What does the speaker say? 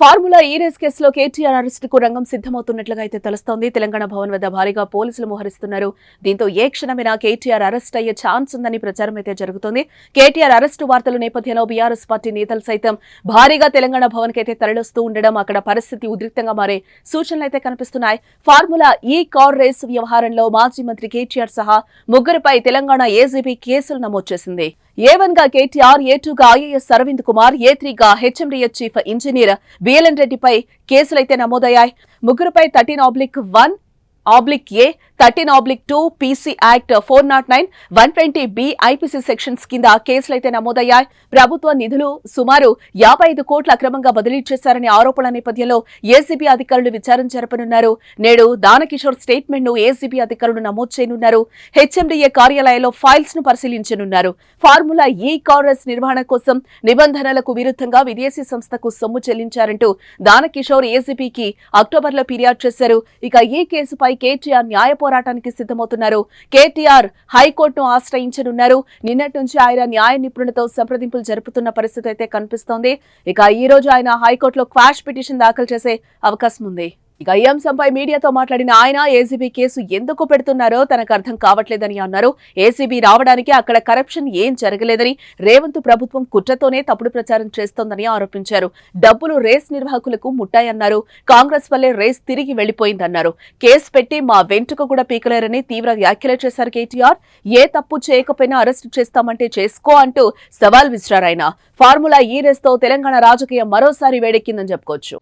Formula ఈ race కేసులో కేటీఆర్ అరెస్టుకు రంగం సిద్ధమవుతున్నట్లుగా అయితే తెలుస్తోంది. తెలంగాణ భవన్ వద్ద భారీగా పోలీసులు మోహరిస్తున్నారు. దీంతో ఏ క్షణమైనా కేటీఆర్ అరెస్ట్ అయ్యే ఛాన్స్ ఉందని ప్రచారం అయితే జరుగుతోంది. కేటీఆర్ అరెస్టు వార్తల నేపథ్యంలో బీఆర్ఎస్ పార్టీ నేతలు సైతం భారీగా తెలంగాణ భవన్ అయితే తరలిస్తూ ఉండడం అక్కడ పరిస్థితి ఉద్రిక్తంగా మారే సూచనలు అయితే కనిపిస్తున్నాయి. ఫార్ములా ఈ కార్ రేస్ వ్యవహారంలో మాజీ మంత్రి కేటీఆర్ సహా ముగ్గురిపై తెలంగాణ ఏజీబీ కేసులు నమోదు చేసింది. ఏ వన్గా కేటీఆర్ ఏ టూ గా IAS Aravind Kumar A three గా హెచ్ఎండిఎస్ చీఫ్ ఇంజనీర్ బిఎల్ఎన్ రెడ్డిపై కేసులైతే నమోదయ్యాయి. ముగ్గురుపై thirteen oblique one oblique A thirteen oblique two PC act four nought nine one twenty B IPC sections కింద కేసులైతే నమోదయ్యాయి. ప్రభుత్వ నిధులు సుమారు యాభై ఐదు కోట్ల అక్రమంగా బదిలీ చేశారనే ఆరోపణల నేపథ్యంలో ఏసీబీ అధికారులు విచారణ జరపనున్నారు. నేడు దానకిషోర్ స్టేట్మెంట్ను ఏసీబీ అధికారులు నమోదు చేయనున్నారు. హెచ్ఎండిఏ కార్యాలయంలో ఫైల్స్ను పరిశీలించనున్నారు. ఫార్ములా ఈ కాంగ్రెస్ నిర్వహణ కోసం నిబంధనలకు విరుద్ధంగా విదేశీ సంస్థకు సొమ్ము చెల్లించారంటూ దానకిషోర్ ఏసీపీకి అక్టోబర్లో ఫిర్యాదు చేశారు. ఇక ఈ కేసుపై కేటీఆర్ న్యాయ పోరాటానికి సిద్ధమవుతున్నారు. కేటీఆర్ హైకోర్టును ఆశ్రయించనున్నారు. నిన్నటి నుంచి ఆయన న్యాయ నిపుణులతో సంప్రదింపులు జరుపుతున్న పరిస్థితి అయితే కనిపిస్తోంది. ఇక ఈ రోజు ఆయన హైకోర్టులో క్వాష్ పిటిషన్ దాఖలు చేసే అవకాశం ఉంది. ఇక ఈ అంశంపై మీడియాతో మాట్లాడిన ఆయన ఏసీబీ కేసు ఎందుకు పెడుతున్నారో తనకు అర్థం కావట్లేదని అన్నారు. ఏసీబీ రావడానికి అక్కడ కరప్షన్ ఏం జరగలేదని రేవంత్ ప్రభుత్వం కుట్రతోనే తప్పుడు ప్రచారం చేస్తోందని ఆరోపించారు. డబ్బులు రేస్ నిర్వాహకులకు ముట్టాయన్నారు. కాంగ్రెస్ వల్లే రేస్ తిరిగి వెళ్ళిపోయిందన్నారు కేసు పెట్టి మా వెంట్రుక కూడా పీకలేరని తీవ్ర వ్యాఖ్యలు చేశారు కేటీఆర్. ఏ తప్పు చేయకపోయినా అరెస్టు చేస్తామంటే చేసుకో అంటూ సవాల్ విసిరారాయన. ఫార్ములా ఈ రేస్తో తెలంగాణ రాజకీయం మరోసారి వేడెక్కిందని చెప్పుకోవచ్చు.